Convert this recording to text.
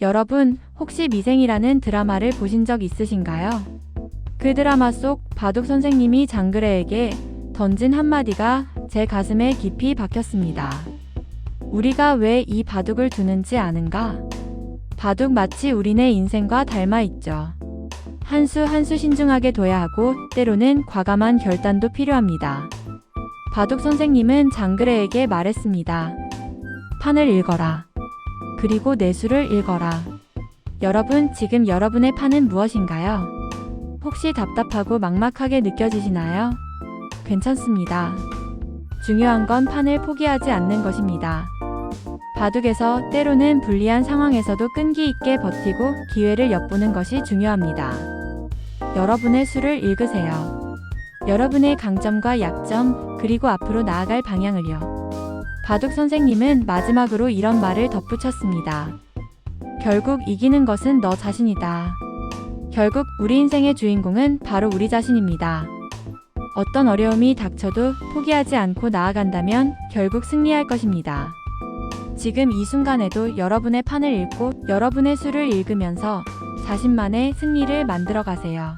여러분, 혹시 미생이라는 드라마를 보신 적 있으신가요? 그 드라마 속 바둑 선생님이 장그래에게 던진 한마디가 제 가슴에 깊이 박혔습니다. 우리가 왜 이 바둑을 두는지 아는가? 바둑 마치 우리네 인생과 닮아 있죠. 한 수 한 수 신중하게 둬야 하고 때로는 과감한 결단도 필요합니다. 바둑 선생님은 장그래에게 말했습니다. 판을 읽어라. 그리고 내 수를 읽어라. 여러분, 지금 여러분의 판은 무엇인가요? 혹시 답답하고 막막하게 느껴지시나요? 괜찮습니다. 중요한 건 판을 포기하지 않는 것입니다. 바둑에서 때로는 불리한 상황에서도 끈기 있게 버티고 기회를 엿보는 것이 중요합니다. 여러분의 수를 읽으세요. 여러분의 강점과 약점, 그리고 앞으로 나아갈 방향을요. 바둑 선생님은 마지막으로 이런 말을 덧붙였습니다. 결국 이기는 것은 너 자신이다. 결국 우리 인생의 주인공은 바로 우리 자신입니다. 어떤 어려움이 닥쳐도 포기하지 않고 나아간다면 결국 승리할 것입니다. 지금 이 순간에도 여러분의 판을 읽고 여러분의 수를 읽으면서 자신만의 승리를 만들어 가세요.